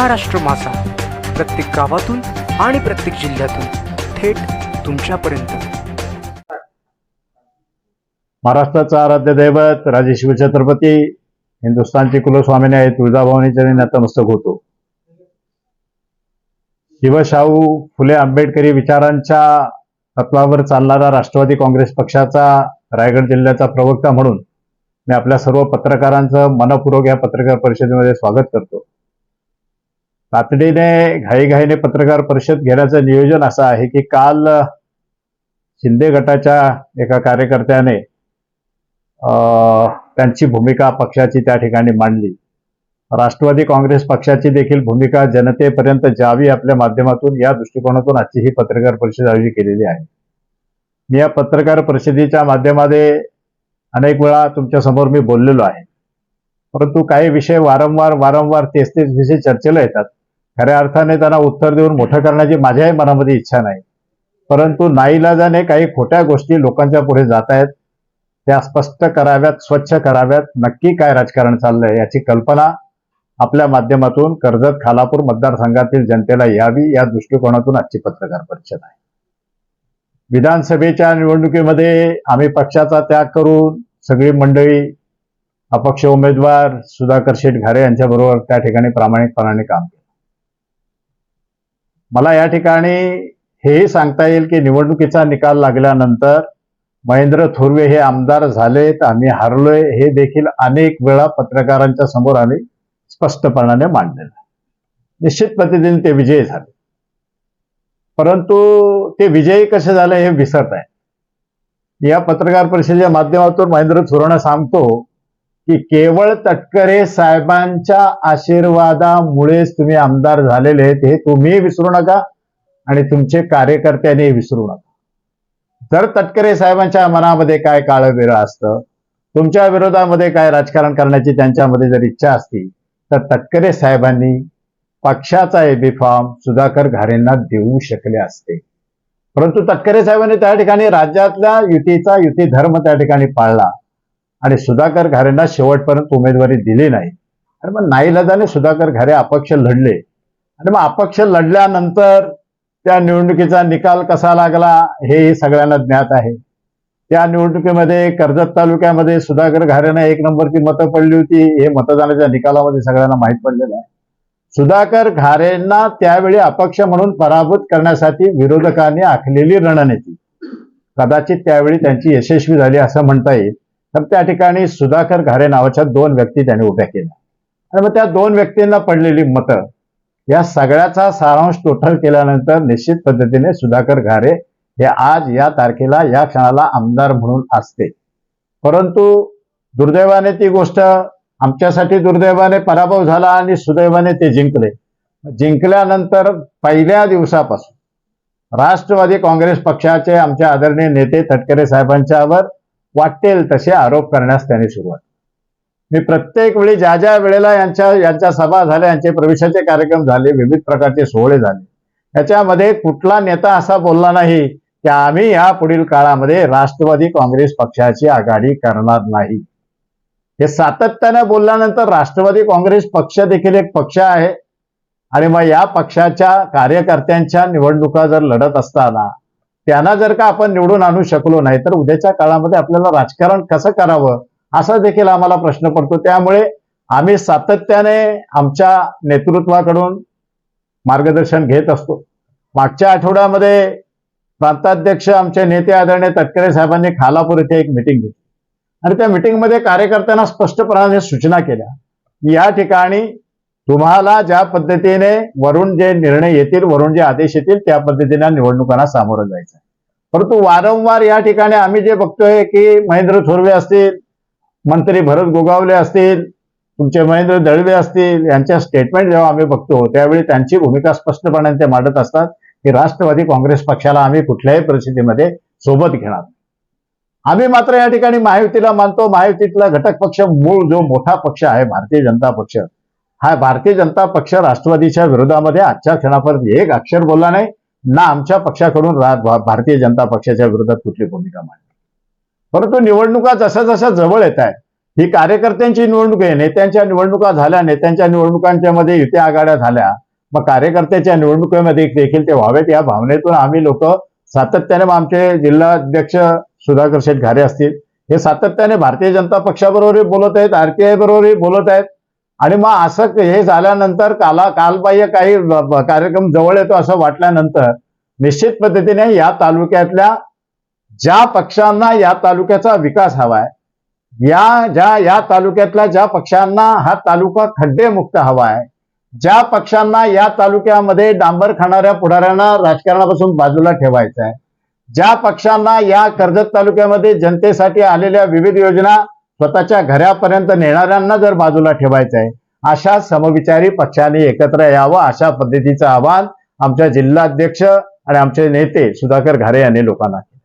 महाराष्ट्र मासा प्रत्येक गावातून आणि प्रत्येक जिल्ह्यातून थेट तुमच्यापर्यंत. महाराष्ट्राचा आराध्य दैवत राजे शिवछत्रपती हिंदुस्थानची कुलस्वामिनी आहे तुळजाभवानी चरणी नतमस्तक होतो. शिवशाहू फुले आंबेडकरी विचारांच्या तत्वावर चालणारा राष्ट्रवादी काँग्रेस पक्षाचा रायगड जिल्ह्याचा प्रवक्ता म्हणून मी आपल्या सर्व पत्रकारांचं मनपूर्वक या पत्रकार परिषदेमध्ये स्वागत करतो. तातडीने घाईघाईने पत्रकार परिषद घेण्याचं नियोजन असं आहे की काल शिंदे गटाच्या एका कार्यकर्त्याने त्यांची भूमिका पक्षाची त्या ठिकाणी मांडली. राष्ट्रवादी काँग्रेस पक्षाची देखील भूमिका जनतेपर्यंत जावी आपल्या माध्यमातून या दृष्टिकोनातून आजची ही पत्रकार परिषद आयोजित केलेली आहे. मी या पत्रकार परिषदेच्या माध्यमामध्ये अनेक वेळा तुमच्यासमोर मी बोललेलो आहे. परंतु काही विषय वारंवार वारंवार तेच तेच विषय चर्चेला येतात. खऱ्या अर्थाने त्यांना उत्तर देऊन मोठं करण्याची माझ्याही मनामध्ये इच्छा नाही. परंतु नाईलाजाने काही खोट्या गोष्टी लोकांच्या पुढे जात आहेत त्या स्पष्ट कराव्यात स्वच्छ कराव्यात नक्की काय राजकारण चाललंय याची कल्पना आपल्या माध्यमातून कर्जत खालापूर मतदारसंघातील जनतेला यावी या दृष्टिकोनातून आजची पत्रकार परिषद आहे. विधानसभेच्या निवडणुकीमध्ये आम्ही पक्षाचा त्याग करून सगळी मंडळी अपक्ष उमेदवार सुधाकर शेठ घारे यांच्याबरोबर त्या ठिकाणी प्रामाणिकपणाने काम केलं. मला या ठिकाणी हेही सांगता येईल की निवडणुकीचा निकाल लागल्यानंतर महेंद्र थोरवे हे आमदार झालेत आम्ही हारलोय हे देखील अनेक वेळा पत्रकारांच्या समोर आम्ही स्पष्टपणाने मांडलेलं आहे. निश्चित पद्धतीने ते विजयी झाले परंतु ते विजयी कसे झाले हे विसरत आहे या पत्रकार परिषदेच्या माध्यमातून महेंद्र थोरणा सांगतो की केवळ तटकरे साहेबांच्या आशीर्वादामुळेच तुम्ही आमदार झालेले आहेत हे तुम्ही विसरू नका आणि तुमचे कार्यकर्त्यांनी विसरू नका. जर तटकरे साहेबांच्या मनामध्ये काय काळं वेगळं असतं तुमच्या विरोधामध्ये काय राजकारण करण्याची त्यांच्यामध्ये जर इच्छा असती तर तटकरे साहेबांनी पक्षाचा एबी फॉर्म सुधाकर घारेंना देऊ शकले असते. परंतु तटकरे साहेबांनी त्या ठिकाणी राज्यातल्या युतीचा युती धर्म त्या ठिकाणी पाळला. आणि सुधाकर घारेंना शेवटपर्यंत उमेदवारी दिली नाही. आणि मग नाईलाजाने सुधाकर घारे अपक्ष लढले. आणि मग अपक्ष लढल्यानंतर त्या निवडणुकीचा निकाल कसा लागला हे सगळ्यांना ज्ञात आहे. त्या निवडणुकीमध्ये कर्जत तालुक्यामध्ये सुधाकर घारेनं एक नंबरची मतं पडली होती. हे मतदानाच्या निकालामध्ये सगळ्यांना माहीत पडलेलं आहे. सुधाकर घारेंना त्यावेळी अपक्ष म्हणून पराभूत करण्यासाठी विरोधकांनी आखलेली रणनीती. कदाचित त्यावेळी त्यांची यशस्वी झाली असं म्हणता येईल. तर त्या ठिकाणी सुधाकर घारे नावाच्या दोन व्यक्ती त्यांनी उभ्या केल्या. आणि मग त्या दोन व्यक्तींना पडलेली मतं या सगळ्याचा सारांश टोटल केल्यानंतर निश्चित पद्धतीने सुधाकर घारे हे आज या तारखेला या क्षणाला आमदार म्हणून असते. परंतु दुर्दैवाने ती गोष्ट आमच्यासाठी दुर्दैवाने पराभव झाला आणि सुदैवाने ते जिंकले. जिंकल्यानंतर पहिल्या दिवसापासून राष्ट्रवादी काँग्रेस पक्षाचे आमचे आदरणीय नेते तटकरे साहेबांच्यावर वाटेल तसे आरोप करण्यास त्यांनी सुरुवात मी प्रत्येक वेळी ज्या ज्या वेळेला यांच्या यांच्या सभा झाल्या यांचे प्रवेशाचे कार्यक्रम झाले विविध प्रकारचे सोहळे झाले याच्यामध्ये कुठला नेता असा बोलला नाही की आम्ही या पुढील काळामध्ये राष्ट्रवादी काँग्रेस पक्षाची आघाडी करणार नाही. हे सातत्याने बोलल्यानंतर राष्ट्रवादी काँग्रेस पक्ष देखील एक पक्ष आहे. आणि मग या पक्षाच्या कार्यकर्त्यांच्या निवडणुका जर लढत असताना त्यांना जर का आपण निवडून आणू शकलो नाही तर उद्याच्या काळामध्ये आपल्याला राजकारण कसं करावं असा देखील आम्हाला प्रश्न पडतो. त्यामुळे आम्ही सातत्याने आमच्या नेतृत्वाकडून मार्गदर्शन घेत असतो. मागच्या आठवड्यामध्ये प्रांताध्यक्ष आमचे नेते आदरणीय तटकरे साहेबांनी खालापूर येथे एक मिटिंग घेतली. आणि त्या मिटिंगमध्ये कार्यकर्त्यांना स्पष्टपणाने सूचना केल्या. या ठिकाणी तुम्हाला ज्या पद्धतीने वरून जे निर्णय येतील वरून जे आदेश येतील त्या पद्धतीने निवडणुकांना सामोरं जायचं आहे. परंतु वारंवार या ठिकाणी आम्ही जे बघतोय की महेंद्र थोरवे असतील मंत्री भरत गोगावले असतील तुमचे महेंद्र दळवे असतील यांच्या स्टेटमेंट जेव्हा आम्ही बघतो त्यावेळी त्यांची भूमिका स्पष्टपणे ते मांडत असतात की राष्ट्रवादी काँग्रेस पक्षाला आम्ही कुठल्याही परिस्थितीमध्ये सोबत घेणार आम्ही मात्र या ठिकाणी महायुतीला मानतो महायुतीतला घटक पक्ष मूळ जो मोठा पक्ष आहे भारतीय जनता पक्ष हा भारतीय जनता पक्ष राष्ट्रवादीच्या विरोधामध्ये आजच्या क्षणापर्यंत एक अक्षर बोलला नाही. ना आमच्या पक्षाकडून भारतीय जनता पक्षाच्या विरोधात कुठली भूमिका मांडली. परंतु निवडणुका जशा जशा जवळ येत आहे ही कार्यकर्त्यांची निवडणूक आहे नेत्यांच्या निवडणुका झाल्या नेत्यांच्या निवडणुकांच्या मध्ये युती आघाड्या झाल्या मग कार्यकर्त्याच्या निवडणुकीमध्ये देखील ते व्हावेत या भावनेतून आम्ही लोक सातत्याने मग आमचे जिल्हाध्यक्ष सुधाकर शेठ घारे असतील हे सातत्याने भारतीय जनता पक्षाबरोबरही बोलत आहेत आरपीआय बरोबरही बोलत आहेत. आणि मग असं हे झाल्यानंतर काला कालबाह्य काही कार्यक्रम जवळ येतो असं वाटल्यानंतर निश्चित पद्धतीने या तालुक्यातल्या ज्या पक्षांना या तालुक्याचा विकास हवाय या ज्या या तालुक्यातल्या ज्या पक्षांना हा तालुका खड्डेमुक्त हवाय ज्या पक्षांना या तालुक्यामध्ये डांबर खाणाऱ्या पुढाऱ्यांना राजकारणापासून बाजूला ठेवायचं आहे ज्या पक्षांना या कर्जत तालुक्यामध्ये जनतेसाठी आलेल्या विविध योजना स्वतःच्या घरापर्यंत नेणाऱ्यांना जर बाजूला ठेवायचं आहे अशा समविचारी पक्षाने एकत्र यावं अशा पद्धतीचं आवाहन आमच्या जिल्हाध्यक्ष आणि आमचे नेते सुधाकर घारे यांनी लोकांना केलं.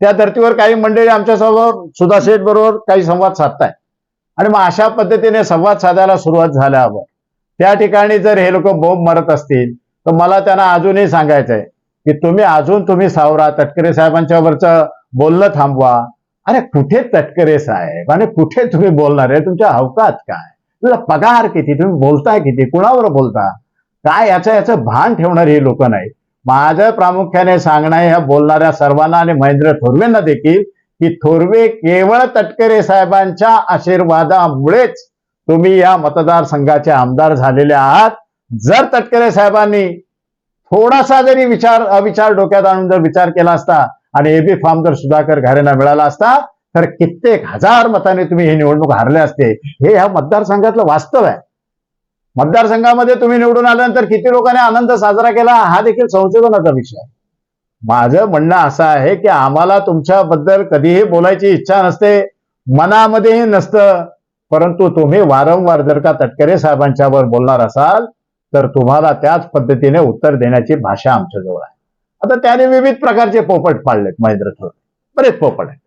त्या धर्तीवर काही मंडळी आमच्यासमोर सुधा शेठ बरोबर काही संवाद साधताय आणि मग अशा पद्धतीने संवाद साधायला सुरुवात झाल्यावर त्या ठिकाणी जर हे लोक बोंब मरत असतील तर मला त्यांना अजूनही सांगायचंय की तुम्ही अजून तुम्ही सावरा तटकरे साहेबांच्या वरचं बोलणं थांबवा. अरे कुठे तटकरे साहेब? आणि कुठे तुम्ही बोलणार आहे? तुमच्या अवकात काय? तुझा पगार किती? तुम्ही बोलताय किती? कुणावर बोलता? काय याचं याचं भान ठेवणारी ही लोक नाही माझं प्रामुख्याने सांगणं आहे ह्या बोलणाऱ्या सर्वांना आणि महेंद्र थोरवेंना देखील की थोरवे केवळ तटकरे साहेबांच्या आशीर्वादामुळेच तुम्ही या मतदारसंघाचे आमदार झालेले आहात. जर तटकरे साहेबांनी थोडासा जरी विचार अविचार डोक्यात आणून जर विचार केला असता आणि एबी फॉर्म जर सुधाकर घारेंना मिळाला असता तर कित्येक हजार मताने तुम्ही ही निवडणूक हारले असते. हे ह्या मतदारसंघातलं वास्तव आहे. मतदारसंघामध्ये तुम्ही निवडून आल्यानंतर किती लोकांनी आनंद साजरा केला हा देखील संशोधनाचा विषय आहे. माझं म्हणणं असं आहे की आम्हाला तुमच्याबद्दल कधीही बोलायची इच्छा नसते मनामध्येही नसतं. परंतु तुम्ही वारंवार जर का तटकरे साहेबांच्यावर बोलणार असाल तर तुम्हाला त्याच पद्धतीने उत्तर देण्याची भाषा आमच्याजवळ आहे. आता त्याने विविध प्रकारचे पोपट पाडलेत महेंद्र थोर. बरेच पोपट आहेत.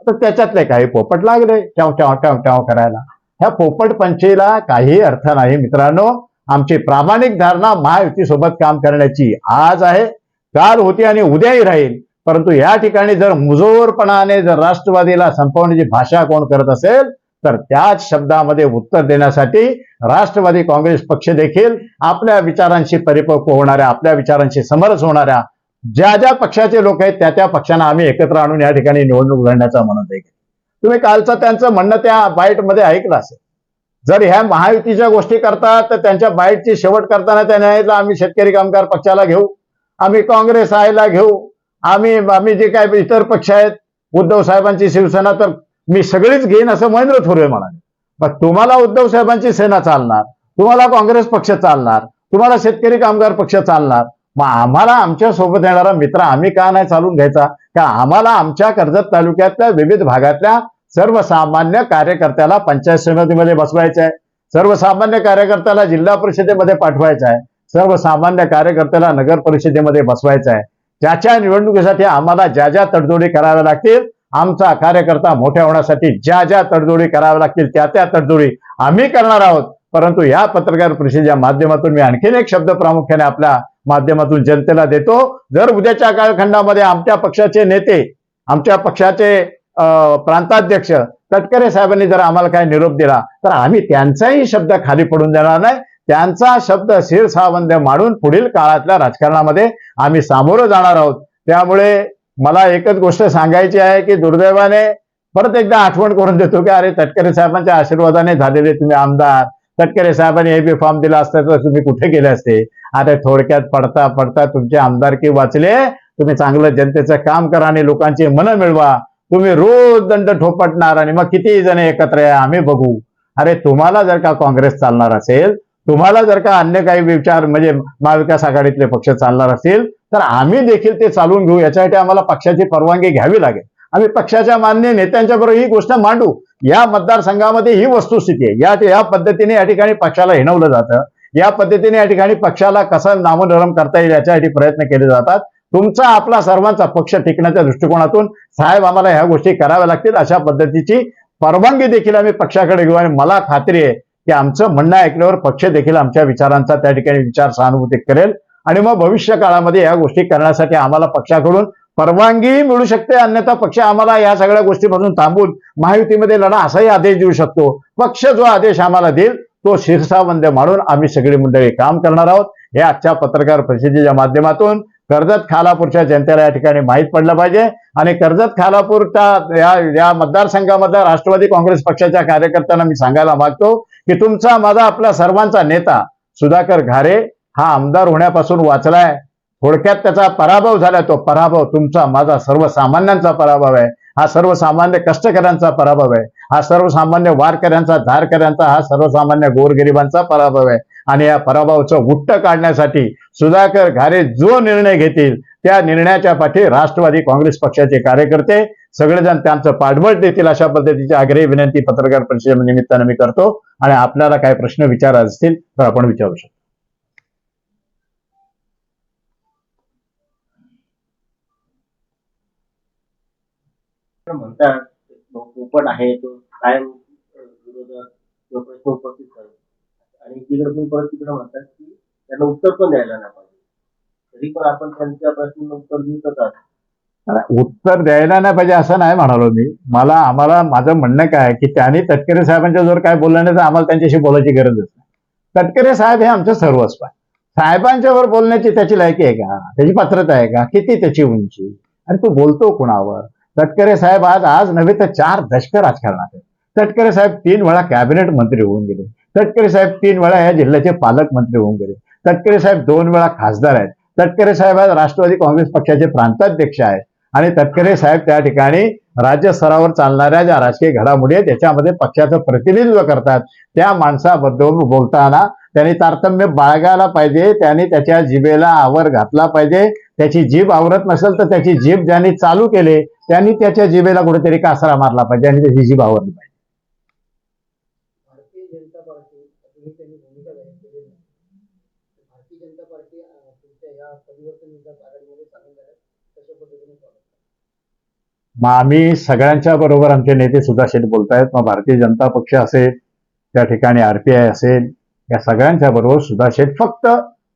आता त्याच्यातले काही पोपट लागले. ट्याव ट्याव ट्याव ट्याव करायला. ह्या पोपट पंचीला काही अर्थ नाही मित्रांनो. आमची प्रामाणिक धारणा महायुतीसोबत काम करण्याची आज आहे. काल होती आणि उद्याही राहील. परंतु या ठिकाणी जर मुजोरपणाने जर राष्ट्रवादीला संपवण्याची भाषा कोण करत असेल तर त्याच शब्दामध्ये उत्तर देण्यासाठी राष्ट्रवादी काँग्रेस पक्ष देखील आपल्या विचारांशी परिपक्व होणाऱ्या आपल्या विचारांशी समरस होणाऱ्या ज्या ज्या पक्षाचे लोक आहेत त्या त्या पक्षांना आम्ही एकत्र आणून या ठिकाणी निवडणूक लढण्याचा म्हणत आहे तुम्ही कालचं त्यांचं म्हणणं त्या बाईटमध्ये ऐकलं असेल. जर ह्या महायुतीच्या गोष्टी करतात तर त्यांच्या बाईटची शेवट करताना त्यांनी आम्ही शेतकरी कामगार पक्षाला घेऊ आम्ही काँग्रेस आयला घेऊ आम्ही आम्ही जे काय इतर पक्ष आहेत उद्धव साहेबांची शिवसेना तर मी सगळीच घेईन असं महेंद्र थोरवे म्हणाले. मग तुम्हाला उद्धव साहेबांची सेना चालणार तुम्हाला काँग्रेस पक्ष चालणार तुम्हाला शेतकरी कामगार पक्ष चालणार मग आम्हाला आमच्यासोबत येणारा मित्र आम्ही का नाही चालून घ्यायचा? का आम्हाला आमच्या कर्जत तालुक्यातल्या विविध भागातल्या सर्वसामान्य कार्यकर्त्याला पंचायत समितीमध्ये बसवायचं आहे सर्वसामान्य कार्यकर्त्याला जिल्हा परिषदेमध्ये पाठवायचं आहे सर्वसामान्य कार्यकर्त्याला नगर परिषदेमध्ये बसवायचं आहे ज्याच्या निवडणुकीसाठी आम्हाला ज्या ज्या तडजोडी कराव्या लागतील आमचा कार्यकर्ता मोठ्या होण्यासाठी ज्या ज्या तडजोडी कराव्या लागतील त्या त्या तडजोडी आम्ही करणार आहोत. परंतु या पत्रकार परिषदेच्या माध्यमातून मी आणखीन एक शब्द प्रामुख्याने आपल्या माध्यमातून जनतेला देतो. जर उद्याच्या कालखंडामध्ये आमच्या पक्षाचे नेते आमच्या पक्षाचे प्रांताध्यक्ष तटकरे साहेबांनी जर आम्हाला काय निरोप दिला तर आम्ही त्यांचाही शब्द खाली पडून देणार नाही. त्यांचा शब्द शिरसावंद मांडून पुढील काळातल्या राजकारणामध्ये आम्ही सामोरं जाणार आहोत. त्यामुळे मला एकच गोष्ट सांगायची आहे की दुर्दैवाने परत एकदा आठवण करून देतो की अरे तटकरे साहेबांच्या आशीर्वादाने झालेले तुम्ही आमदार. तटकरे साहेबांनी हे बी फॉर्म दिला असता तर तुम्ही कुठे गेले असते? आता थोडक्यात पडता पडता तुमचे आमदारकी वाचले तुम्ही चांगलं जनतेचं काम करा आणि लोकांची मनं मिळवा. तुम्ही रोज दंड ठोपटणार आणि मग किती जण एकत्र या आम्ही बघू. अरे तुम्हाला जर का काँग्रेस चालणार असेल तुम्हाला जर का अन्य काही विचार म्हणजे महाविकास आघाडीतले पक्ष चालणार असतील तर आम्ही देखील ते चालवून घेऊ. याच्यासाठी आम्हाला पक्षाची परवानगी घ्यावी लागेल. आम्ही पक्षाच्या मान्य नेत्यांच्या बरोबर ही गोष्ट मांडू. या मतदारसंघामध्ये ही वस्तुस्थिती आहे. या या पद्धतीने या ठिकाणी पक्षाला हिणवलं जातं. या पद्धतीने या ठिकाणी पक्षाला कसं नामोनरम करता येईल याच्यासाठी प्रयत्न केले जातात. तुमचा आपला सर्वांचा पक्ष टिकण्याच्या दृष्टिकोनातून साहेब आम्हाला ह्या गोष्टी कराव्या लागतील. अशा पद्धतीची परवानगी देखील आम्ही पक्षाकडे घेऊ आणि मला खात्री आहे की आमचं म्हणणं ऐकल्यावर पक्ष देखील आमच्या विचारांचा त्या ठिकाणी विचार सहानुभूती करेल. आणि मग भविष्य काळामध्ये या गोष्टी करण्यासाठी आम्हाला पक्षाकडून परवानगी मिळू शकते. अन्यथा पक्ष आम्हाला या सगळ्या गोष्टीपासून थांबून महायुतीमध्ये लढा असाही आदेश देऊ शकतो. पक्ष जो आदेश आम्हाला देईल तो शीर्षाबंद मांडून आम्ही सगळी मंडळी काम करणार आहोत. हे आजच्या पत्रकार परिषदेच्या माध्यमातून कर्जत खालापूरच्या जनतेला या ठिकाणी माहीत पडलं पाहिजे. आणि कर्जत खालापूरच्या या या मतदारसंघामधल्या राष्ट्रवादी काँग्रेस पक्षाच्या कार्यकर्त्यांना मी सांगायला मागतो की तुमचा माझा आपला सर्वांचा नेता सुधाकर घारे हा आमदार होण्यापासून वाचलाय. थोडक्यात त्याचा पराभव झाला तो पराभव तुमचा माझा सर्वसामान्यांचा पराभव आहे. हा सर्वसामान्य कष्टकऱ्यांचा पराभव आहे. हा सर्वसामान्य वारकऱ्यांचा धारकऱ्यांचा हा सर्वसामान्य गोरगरिबांचा पराभव आहे. आणि या पराभवाचं गुट्ट काढण्यासाठी सुधाकर घारे जो निर्णय घेतील त्या निर्णयाच्या पाठी राष्ट्रवादी काँग्रेस पक्षाचे कार्यकर्ते सगळेजण त्यांचं पाठबळ देतील अशा पद्धतीची आग्रही विनंती पत्रकार परिषदे निमित्तानं मी करतो. आणि आपल्याला काही प्रश्न विचार असतील तर आपण विचारू शकतो. म्हणतात तो आहे तो कायम विरोधात प्रश्न उपस्थित आणि तिकडे परत तिकडे म्हणतात की त्यांना उत्तर पण द्यायला नाही पाहिजे. तरी पण आपण त्यांच्या प्रश्नांना उत्तर देतच आहोत. उत्तर द्यायला नाही पाहिजे असं नाही म्हणालो मी. मला आम्हाला माझं म्हणणं काय आहे की त्यांनी तटकरे साहेबांच्या जोर काय बोललं नाही तर आम्हाला त्यांच्याशी बोलायची गरजच नाही. तटकरे साहेब हे आमचं सर्वस्व आहे. साहेबांच्यावर बोलण्याची त्याची लायकी आहे का? त्याची पात्रता आहे का? किती त्याची उंची? आणि तो बोलतो कुणावर? तटकरे साहेब आज आज नव्हे तर चार दशक राजकारणात आहेत. तटकरे साहेब तीन वेळा कॅबिनेट मंत्री होऊन गेले. तटकरे साहेब तीन वेळा या जिल्ह्याचे पालकमंत्री होऊन गेले. तटकरे साहेब दोन वेळा खासदार आहेत. तटकरे साहेब आज राष्ट्रवादी काँग्रेस पक्षाचे प्रांताध्यक्ष आहेत. आणि तटकरे साहेब त्या ठिकाणी राज्य स्तरावर चालणाऱ्या ज्या राजकीय घडामोडी आहेत त्याच्यामध्ये पक्षाचं प्रतिनिधित्व करतात. त्या माणसाबद्दल बोलताना त्यांनी तारतम्य बाळगायला पाहिजे त्यांनी त्याच्या जिभेला आवर घातला पाहिजे. त्याची जीभ आवरत नसेल तर त्याची जीभ ज्यांनी चालू केले त्यांनी त्याच्या जिभेला कुठेतरी कासरा मारला पाहिजे आणि त्याची जीभ आवरली पाहिजे भारतीय जनता पार्टी अजूनही त्यांनी भूमिका जाहीर केलेली नाही भारतीय जनता पार्टी अं, तुमच्या या परिवर्तन विकास आघाडीमध्ये सामील झाल्या कशा पद्धतीने स्वागत मग आम्ही सगळ्यांच्या बरोबर आमचे नेते सुद्धा शेठ बोलतायत. मग भारतीय जनता पक्ष असेल त्या ठिकाणी आरपीआय असेल या सगळ्यांच्या बरोबर सुद्धा शेठ फक्त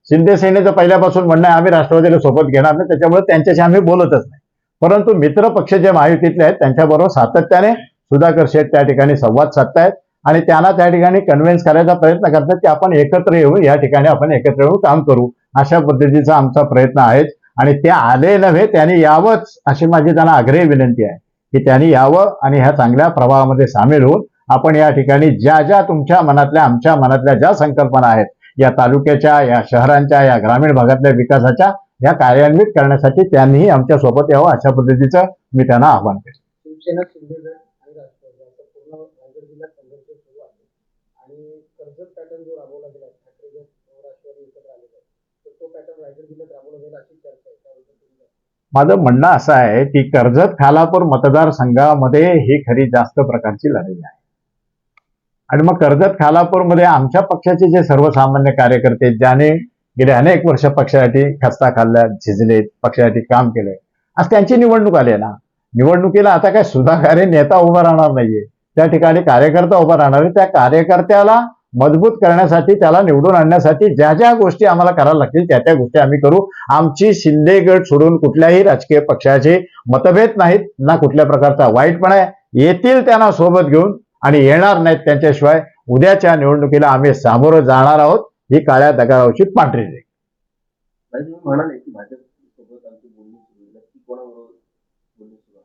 शिंदे सेनेचं पहिल्यापासून म्हणणं आहे आम्ही राष्ट्रवादीला सोबत घेणार नाही त्याच्यामुळे त्यांच्याशी आम्ही बोलतच नाही. परंतु मित्र पक्ष जे महायुतीतले आहेत त्यांच्याबरोबर सातत्याने सुधाकर शेठ त्या ठिकाणी संवाद साधतायत आणि त्यांना त्या ठिकाणी कन्व्हिन्स करायचा प्रयत्न करतात की आपण एकत्र येऊ या ठिकाणी आपण एकत्र येऊन काम करू. अशा पद्धतीचा आमचा प्रयत्न आहेच. आणि ते आले नव्हे त्यांनी यावंच अशी माझी त्यांना आग्रही विनंती आहे की त्यांनी यावं आणि ह्या चांगल्या प्रवाहामध्ये सामील होऊन आपण या ठिकाणी ज्या ज्या तुमच्या मनातल्या आमच्या मनातल्या ज्या संकल्पना आहेत या तालुक्याच्या या शहरांच्या या ग्रामीण भागातल्या विकासाच्या या कार्यान्वित करण्यासाठी त्यांनीही आमच्यासोबत यावं अशा पद्धतीचं मी त्यांना आव्हान केलं. शिवसेना आणि आणि कर्जत पॅटर्न जो राबवला गेला आहे ठाकरे गट व राष्ट्रवादी एकत्र आलेले आहेत तर तो पॅटर्न रायगड जिल्ह्यात राबवला जाईल अशी चर्चा आहे त्याबद्दल तुम्ही काय? माझं म्हणणं असं आहे की कर्जत खालापूर मतदारसंघामध्ये ही खरी जास्त प्रकारची लढाई आहे. आणि मग कर्जत खालापूरमध्ये आमच्या पक्षाचे जे सर्वसामान्य कार्यकर्ते ज्याने गेले अनेक वर्ष पक्षासाठी खस्ता खाल्ल्या झिजलेत पक्षासाठी काम केलंय आज त्यांची निवडणूक आली ना? निवडणुकीला आता काय सुधाकारे नेता उभा राहणार नाहीये. त्या ठिकाणी कार्यकर्ता उभा राहणार आहे त्या कार्यकर्त्याला मजबूत करण्यासाठी त्याला निवडून आणण्यासाठी ज्या ज्या गोष्टी आम्हाला करायला लागतील त्या त्या गोष्टी आम्ही करू. आमची शिंदे गट सोडून कुठल्याही राजकीय पक्षाचे मतभेद नाहीत ना कुठल्या प्रकारचा वाईटपणा आहे. येतील त्यांना सोबत घेऊन आणि येणार नाहीत त्यांच्याशिवाय उद्याच्या निवडणुकीला आम्ही सामोरं जाणार आहोत ही काळ्या दगारावची पांढरी रेघ. म्हणाले की भाजप सोबत आमची बोलणी सुरू आहे नक्की कोणाबरोबर बोलणी सुरू आहे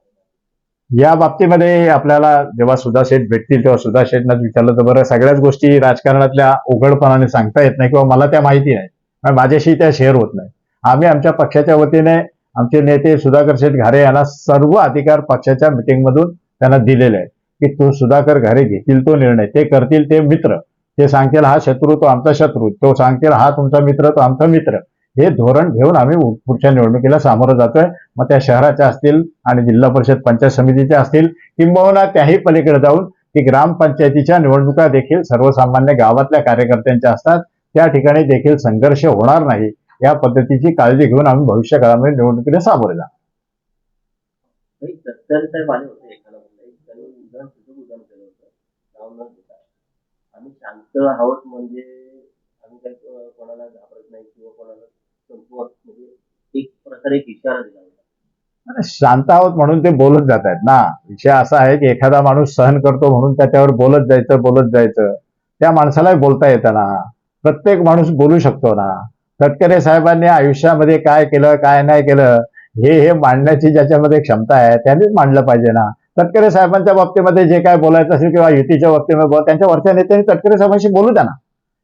या बाबतीमध्ये आपल्याला जेव्हा सुधा शेठ भेटतील तेव्हा सुधा शेठना विचारलं तर बरं सगळ्याच गोष्टी राजकारणातल्या उघडपणाने सांगता येत नाही किंवा मला त्या माहिती नाही. माझ्याशी त्या शेअर होत नाही. आम्ही आमच्या पक्षाच्या वतीने आमचे नेते सुधाकर शेठ घारे यांना सर्व अधिकार पक्षाच्या मिटिंगमधून त्यांना दिलेले आहेत. की तो सुधाकर घारे घेतील तो निर्णय ते करतील ते मित्र. ते सांगतील हा शत्रू तो आमचा शत्रू तो सांगतील हा तुमचा मित्र तो आमचा मित्र. हे धोरण घेऊन आम्ही पुढच्या निवडणुकीला सामोरं जातोय. मग त्या शहराच्या असतील आणि जिल्हा परिषद पंचायत समितीच्या असतील किंबहुना त्याही पलीकडे जाऊन की ग्रामपंचायतीच्या निवडणुका देखील सर्वसामान्य गावातल्या कार्यकर्त्यांच्या असतात. त्या ठिकाणी देखील संघर्ष होणार नाही. या पद्धतीची काळजी घेऊन आम्ही भविष्य काळामध्ये निवडणुकीला सामोरे जाणार. काही आहोत म्हणजे आले होते एखादा मुलगा त्यांनी उदाहरण सुद्धा उदाहरण केलं होतं नाव न घेता आम्ही शांत आहोत म्हणजे आम्ही काही अं, तर एक इशारा दिला होता. शांत आहोत म्हणून ते बोलत जात आहेत ना. विषय असा आहे की एखादा माणूस सहन करतो म्हणून त्याच्यावर बोलत जायचं बोलत जायचं. त्या माणसाला बोलता येतं ना. प्रत्येक माणूस बोलू शकतो ना. तटकरे साहेबांनी आयुष्यामध्ये काय केलं काय नाही केलं हे हे मांडण्याची ज्याच्यामध्ये क्षमता आहे त्यांनीच मांडलं पाहिजे ना. तटकरे साहेबांच्या बाबतीमध्ये जे काय बोलायचं असेल किंवा युतीच्या बाबतीमध्ये बोला त्यांच्या वरच्या नेत्यांनी तटकरे साहेबांशी बोलू द्या ना.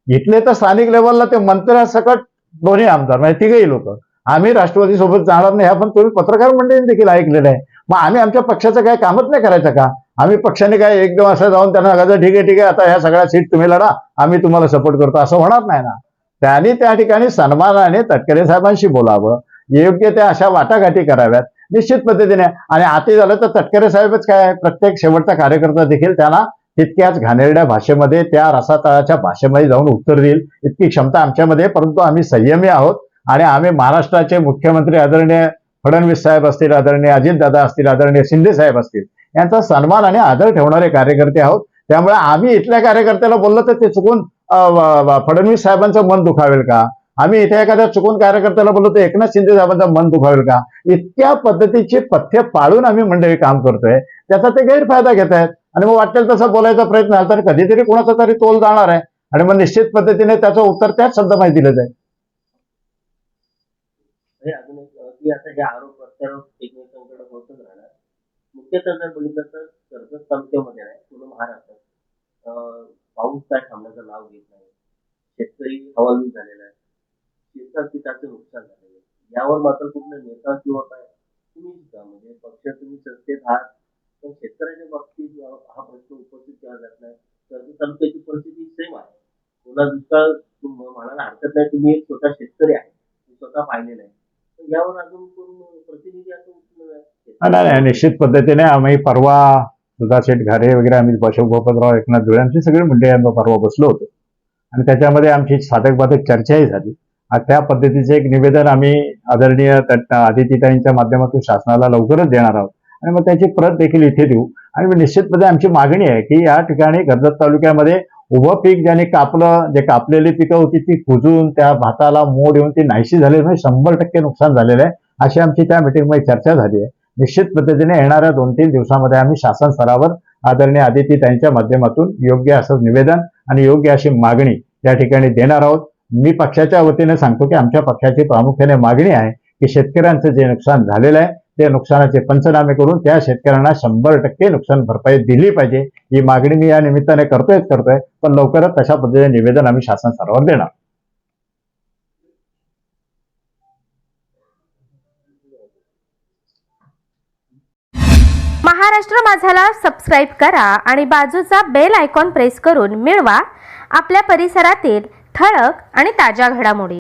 इथले तर स्थानिक लेवलला ते मंत्र्यासकट दोन्ही आमदार म्हणजे तिघही लोक. आम्ही राष्ट्रवादी सोबत जाणार नाही आपण तुम्ही पत्रकार मंडळी देखील ऐकलेलं आहे. मग आम्ही आमच्या पक्षाचं काय कामच नाही करायचं का? आम्ही पक्षाने काय एकदम असं जाऊन त्यांना सांगायचं ठीक आहे ठीक आहे आता ह्या सगळ्या सीट तुम्ही लढा आम्ही तुम्हाला सपोर्ट करतो. असं होणार नाही ना. त्यांनी त्या ठिकाणी सन्मानाने तटकरे साहेबांशी बोलावं. योग्य त्या अशा वाटाघाटी कराव्यात निश्चित पद्धतीने. आणि आती झालं तर तटकरे साहेबच काय प्रत्येक शेवटचा कार्यकर्ता देखील त्यांना तितक्याच घाणेरड्या भाषेमध्ये त्या रसातळाच्या भाषेमध्ये जाऊन उत्तर देईल. इतकी क्षमता आमच्यामध्ये परंतु आम्ही संयमी आहोत. आणि आम्ही महाराष्ट्राचे मुख्यमंत्री आदरणीय फडणवीस साहेब असतील आदरणीय अजितदादा असतील आदरणीय शिंदे साहेब असतील यांचा सन्मान आणि आदर ठेवणारे कार्यकर्ते आहोत. त्यामुळे आम्ही इथल्या कार्यकर्त्याला बोललो तर ते चुकून फडणवीस साहेबांचं मन दुखावेल का? आम्ही इथे एखाद्या चुकून कार्यकर्त्याला बोललो तर एकनाथ शिंदे साहेबांचं मन दुखावेल का? इतक्या पद्धतीची पथ्य पाळून आम्ही मंडळी काम करतोय. त्याचा ते गैरफायदा घेत आहेत. आणि मग वाटेल तसा बोलायचा प्रयत्न झाला तर कधीतरी कोणाचा तरी तोल जाणार आहे. आणि मग निश्चित पद्धतीने त्याचं उत्तर त्याच शब्दामध्ये दिलं जाईल. हे अजून एक की आता हे आरोप प्रत्यारोप एकमेकांकडे होतच राहणार. मुख्यतः जर बघितलं तर कर्जत तालुक्यामध्ये आहे पूर्ण महाराष्ट्रात. पाऊस काय थांबण्याचं नाव घेत नाही. शेतकरी हवालदिल झालेला आहे. शेतात पिकाचं नुकसान झालेलं आहे. यावर मात्र कुठलं नेता किंवा काय तुम्ही सुद्धा म्हणजे पक्ष तुम्ही सत्तेत आहात. पण शेतकऱ्याच्या बाबतीत हा प्रश्न उपस्थित केला जात नाही. कर्ज तालुक्याची परिस्थिती सेम आहे. पुन्हा दुष्काळ म्हणायला हरकत नाही. तुम्ही एक स्वतः शेतकरी आहे. मी स्वतः पाहिलेलं आहे. यावर अजून कोण प्रतिनिधी असं नाही. नाही निश्चित पद्धतीने आम्ही परवा दुधाशेठ घारे वगैरे आम्ही अशोक गोपालराव एकनाथ धुळे आमचे सगळी मंडळी आम्ही परवा बसलो होतो. आणि त्याच्यामध्ये आमची साधक बाधक चर्चाही झाली. आणि त्या पद्धतीचे एक निवेदन आम्ही आदरणीय तट- आदित्यताईंच्या माध्यमातून शासनाला लवकरच देणार आहोत. आणि मग त्याची प्रत देखील इथे देऊ. आणि निश्चितपणे आमची मागणी आहे की या ठिकाणी कर्जत तालुक्यामध्ये उभं पीक ज्याने कापलं जे कापलेली पिकं होती ती कुजून त्या भाताला मोड येऊन ती नाहीशी झाली. म्हणजे शंभर टक्के नुकसान झालेलं आहे. अशी आमची त्या मिटिंगमध्ये चर्चा झाली आहे. निश्चित पद्धतीने येणाऱ्या दोन तीन दिवसामध्ये आम्ही शासन स्तरावर आदरणीय आदिती त्यांच्या माध्यमातून योग्य असं निवेदन आणि योग्य अशी मागणी त्या ठिकाणी देणार आहोत. मी पक्षाच्या वतीने सांगतो की आमच्या पक्षाची प्रामुख्याने मागणी आहे की शेतकऱ्यांचं जे नुकसान झालेलं आहे ते नुकसानाचे पंचनामे करून त्या शेतकऱ्यांना शंभर टक्के नुकसान भरपाई दिली पाहिजे. ही मागणी मी या निमित्ताने करतोय करतोय. पण लवकरच तशा पद्धतीने निवेदन आम्ही शासन स्तरावर देणार. महाराष्ट्र माझाला सबस्क्राईब करा आणि बाजूचा बेल आयकॉन प्रेस करून मिळवा. आपल्या परिसरातील ठळक आणि ताज्या घडामोडी.